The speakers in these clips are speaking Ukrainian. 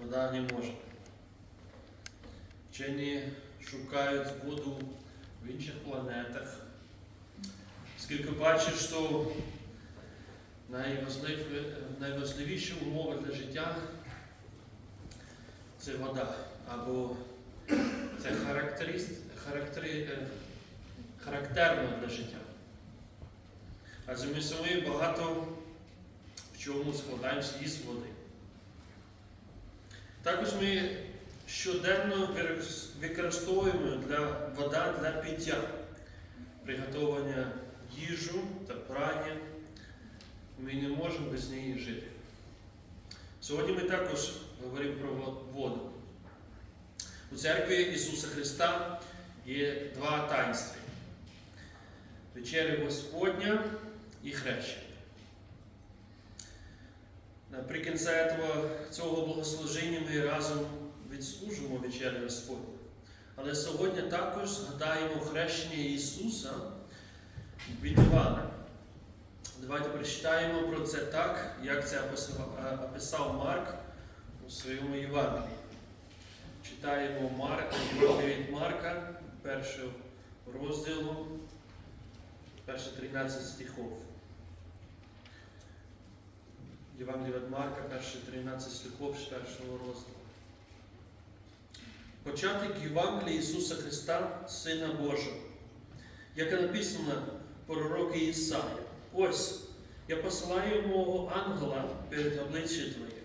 вода не може. Вчені шукають воду в інших планетах. Скільки бачиш, що найважлив, найважливіші умови для життя це вода. Або це характерист, характери, е, характерно для життя. Адже ми самі багато в чому складаємося із води. Також ми щоденно використовуємо для вода для пиття, приготування їжу та прання. Ми не можемо без неї жити. Сьогодні ми також говоримо про воду. У церкві Ісуса Христа є два таїнства. Вечеря Господня і хрещення. Наприкінці цього, цього богослужіння ми разом відслужимо вечерю Господню. Але сьогодні також згадаємо хрещення Ісуса від Івана. Давайте прочитаємо про це так, як це описав Марк у своєму Євангелії. Читаємо Марк, від Марка, першого розділу, перші 13 стихов. Євангелія від Марка, перші 13 стихов з першого розділу. Початок Євангелія Ісуса Христа, Сина Божого. Як написано в пророки Ісаї. Ось я посилаю мого ангела перед обличчя Твоє,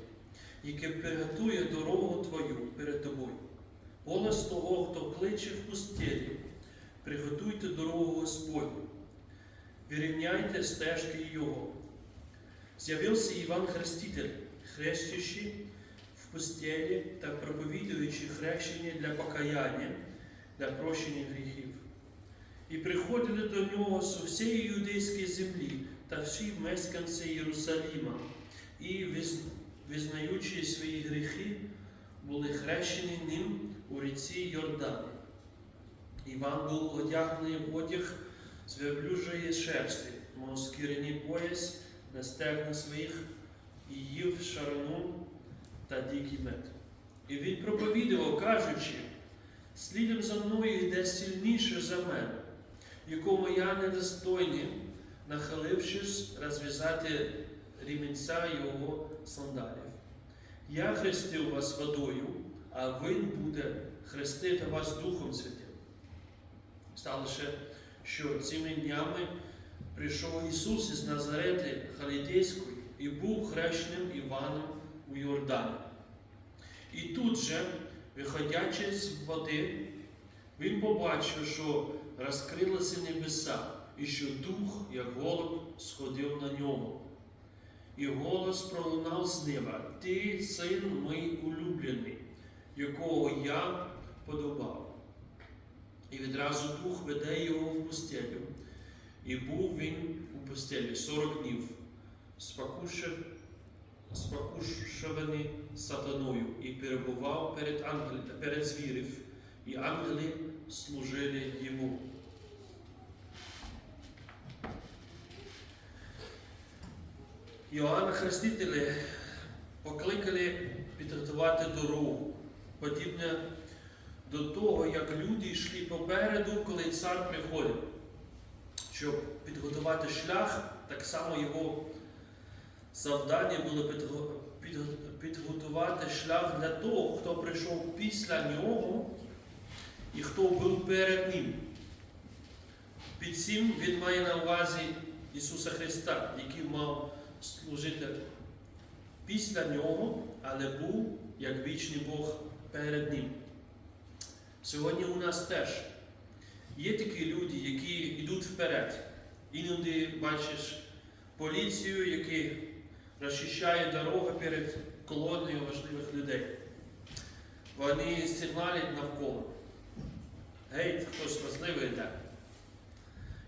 який приготує дорогу Твою перед тобою. Голос того, хто кличе в пустелі, приготуйте дорогу Господню, вирівняйте стежки Його. З'явився Іван Хреститель, хрестячи в пустелі та проповідуючи хрещення для покаяння, для прощення гріхів. І приходили до нього з усієї юдейської землі та всі мешканці Єрусалима, і, визнаючи свої гріхи, були хрещені ним у ріці Йордан. Іван був одягнений в одяг з верблюжої шерсти, мав скіряний пояс на стегна своїх і їв шарону та дикий мед. І він проповідував, кажучи, слідом за мною йде сильніше за мене, якому я недостойний, нахилившись розв'язати ріменця його сандалів. Я хрестив вас водою, а він буде хрестити вас Духом Святим. Сталося, що цими днями прийшов Ісус із Назарети Халідейської і був хрещеним Іваном у Йордані. І тут же, виходячи з води, він побачив, що розкрилися небеса, і що дух, як голуб, сходив на ньому. І голос пролунав з неба: Ти, син мій улюблений, якого я подобав. І відразу дух веде його в пустелю. І був він у пустелі 40 днів, спокушуваний сатаною, і перебував перед, ангел, перед звірів, і ангели служили йому. Йоанна Хрестителя покликали підготувати дорогу, подібне до того, як люди йшли попереду, коли цар приходив. Щоб підготувати шлях, так само його завдання було підготувати шлях для того, хто прийшов після нього і хто був перед ним. Під цим він має на увазі Ісуса Христа, який мав служити після нього, але був як вічний Бог перед ним. Сьогодні у нас теж є такі люди, які йдуть вперед. Іноді бачиш поліцію, які розчищає дорогу перед колоною важливих людей. Вони сигналять навколо. Гей, хтось важливий йде.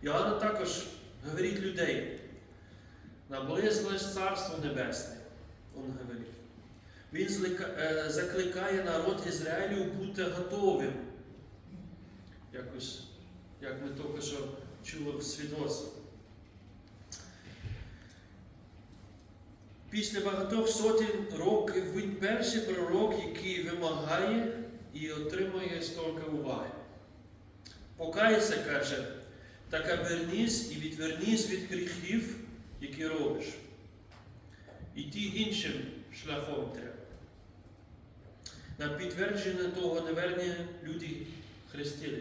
Іоанна також говорить людей. Наблизилось Царство Небесне, він говорив. Він закликає народ Ізраїлю бути готовим. Якось, як ми тільки що чули в свідоцтві. Після багатьох сотень років він перший пророк, який вимагає і отримує стільки уваги. Покайся, каже, так обернись і відвернись від гріхів, які робиш. Іти іншим шляхом треба. На підтвердження того невернення люди хрестили.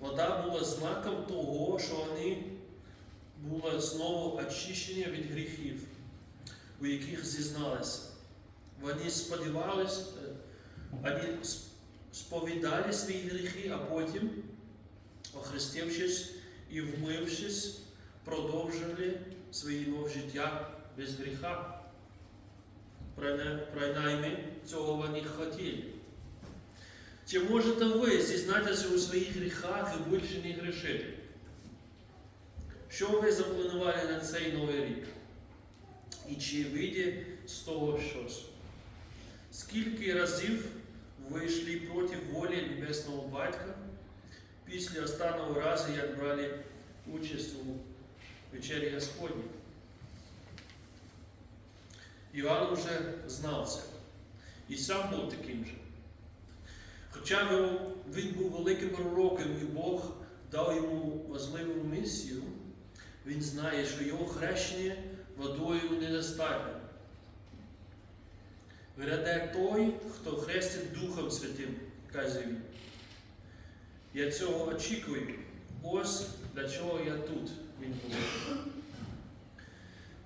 Вода була знаком того, що вони були знову очищені від гріхів, у яких зізналися. Вони сподівалися, е, вони сповідали свої гріхи, а потім, охрестившись і вмившись, продовжили своє життя без гріха. Принаймні, цього вони хотіли. Чи можете ви зізнатися у своїх гріхах і більше не грішити? Що ви запланували на цей новий рік? І чи вийде з того щось? Скільки разів ви йшли проти волі Небесного Батька після останнього разу, як брали участь у вечері Господній? Іван вже знав це і сам був таким же. Хоча він- був великим пророком і Бог дав йому важливу місію, він знає, що його хрещення водою недостатньо. Вирадає той, хто хрестить Духом Святим, каже він. Я цього очікую. Ось для чого я тут, він говорить.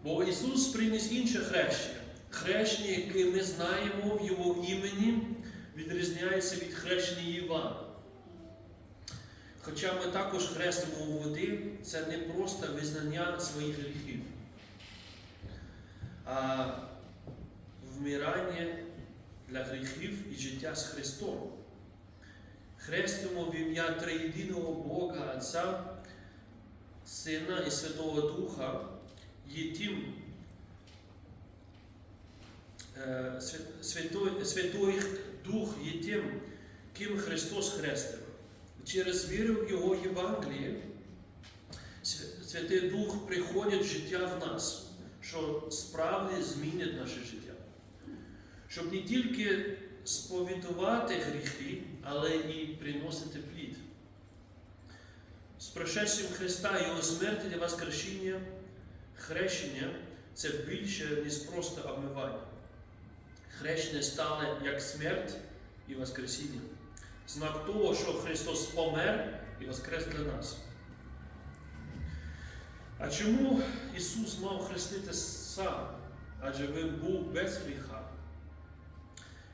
Бо Ісус приніс інше хрещення. Хрещення, яке ми знаємо в Його імені, відрізняється від хрещення Івана. Хоча ми також хрестимо у води, це не просто визнання своїх гріхів, а вмирання для гріхів і життя з Христом. Хрестимо в ім'я триєдиного Бога Отця, Сина і Святого Духа є тим, е, Свят- Святой, Святой Дух є тим, ким Христос хрестив. Через віру в Його Євангеліє Святий Дух приходить життя в нас, що справді змінить наше життя. Щоб не тільки сповідувати гріхи, але і приносити плід. З пришестям Христа Його смерті для воскрешення, хрещення це більше, ніж просто обмивання. Хрещення стало як смерть і воскресіння. Знак того, що Христос помер і воскрес для нас. А чому Ісус мав хрестити сам? Адже Він був без гріха.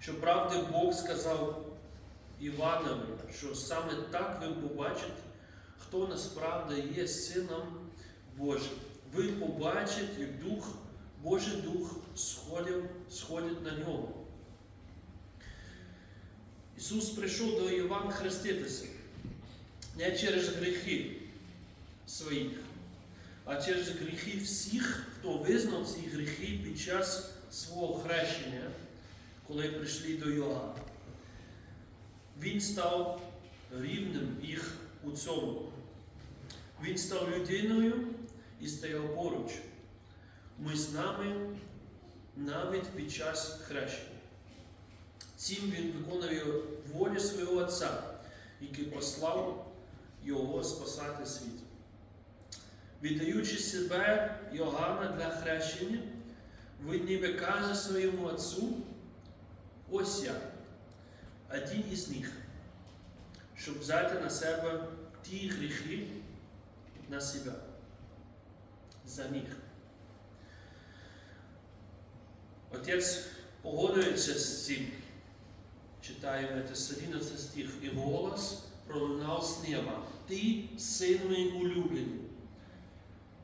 Щоправда, Бог сказав Іванові, що саме так він побачить, хто насправді є Сином Божим. Ви побачите, як Дух, Божий Дух сходив, сходить на нього. Ісус прийшов до Івана хреститися не через гріхи своїх, а через гріхи всіх, хто визнав ці гріхи під час свого хрещення, коли прийшли до Йоанна. Він став рівним їх у цьому. Він став людиною і стояв поруч. Ми з нами навіть під час хрещення. Цим він виконує волю свого Отця, який послав його спасати світ. Віддаючи себе Йоганна для хрещення, він ніби каже своєму Отцу, ось я, один із них, щоб взяти на себе ті гріхи на себе, за них. Отець погодується з цим. Читаємо це 11 стих. І голос пролунав з неба. Ти син мій улюблений,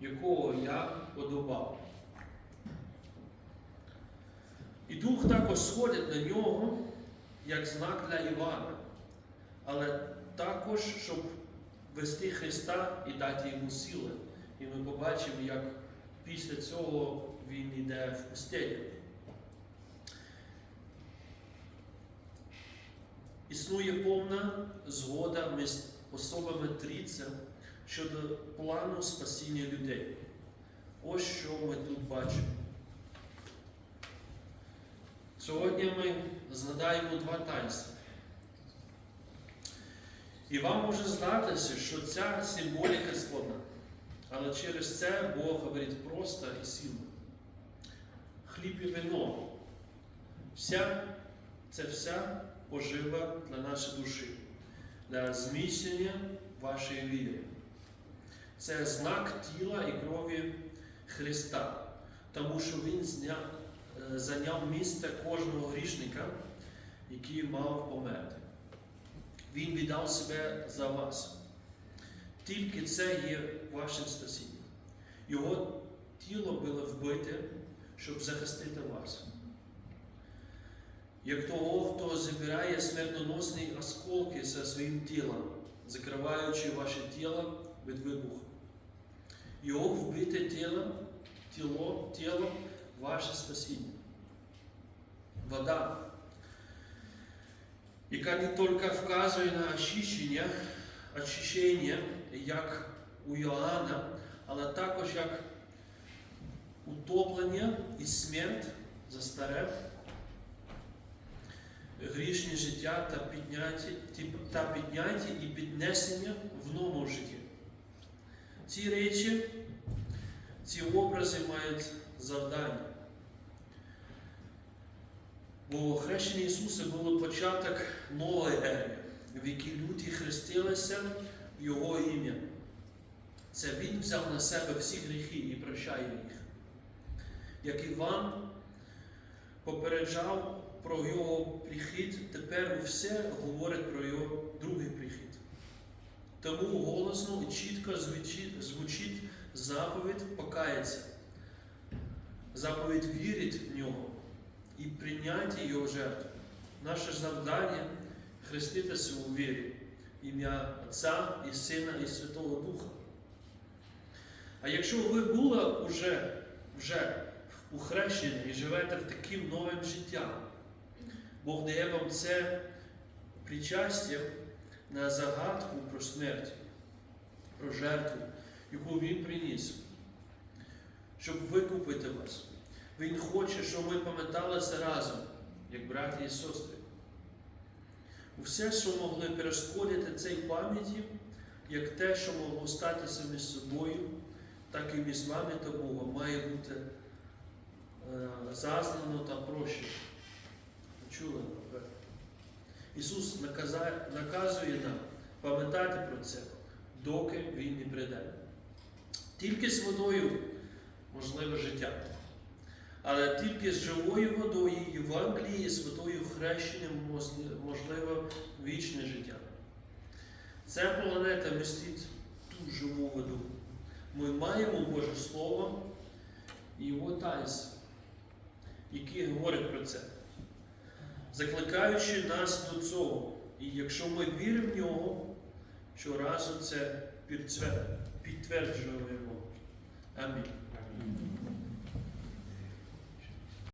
якого я подобав. І дух також сходить на нього, як знак для Івана, але також, щоб вести Христа і дати йому сили. І ми побачимо, як після цього він йде в пустелю. Існує повна згода між особами трійця щодо плану спасіння людей. Ось що ми тут бачимо. Сьогодні ми згадаємо два таїнства. І вам може здатися, що ця символіка складна. Але через це Бог говорить просто і сильно. Хліб і вино. Вся, це вся пожива для нашої душі, для зміцнення вашої віри. Це знак тіла і крові Христа, тому що Він зняв, е, зайняв місце кожного грішника, який мав померти. Він віддав себе за вас. Тільки це є вашим спасінням. Його тіло було вбите, щоб захистити вас. Як того, хто забирає смертоносні осколки зі своїм тілом, закриваючи ваше тіло від вибуху. Його вбите тіло, тіло, тіло ваше спасіння. Вода, яка не тільки вказує на очищення, очищення, як у Йоанна, але також як утоплення і смерть за старе, грішне життя та підняття, та підняття і піднесення в новому житті. Ці речі, ці образи мають завдання. Бо хрещення Ісуса було початок нової ери, в якій люди хрестилися в Його ім'я. Це Він взяв на себе всі гріхи і прощає їх. Як Іван попереджав про його прихід, тепер все говорить про його другий прихід. Тому голосно і чітко звучить, заповідь покаятися, заповідь вірить в нього і прийняти його жертву. Наше завдання хреститися у вірі, ім'я Отця і Сина і Святого Духа. А якщо ви були вже, вже у і живете в таким новим життям, Бог дає вам це причастя на загадку про смерть, про жертву, яку Він приніс, щоб викупити вас. Він хоче, щоб ми пам'ятали це разом, як браті і сестри. Усе, що могли перешкодити цій пам'яті, як те, що могло статися між собою, так і між вами та Богом, має бути е, зазнано та прощено. Чули? Ісус наказує нам пам'ятати про це, доки Він не прийде. Тільки з водою можливе життя. Але тільки з живою водою Євангелії, з водою хрещенням можливо вічне життя. Ця планета містить ту живу воду. Ми маємо Боже Слово і його таїнство, які говорять про це, закликаючи нас до цього. І якщо ми віримо в нього, щоразу це підтверджуємо. Амінь.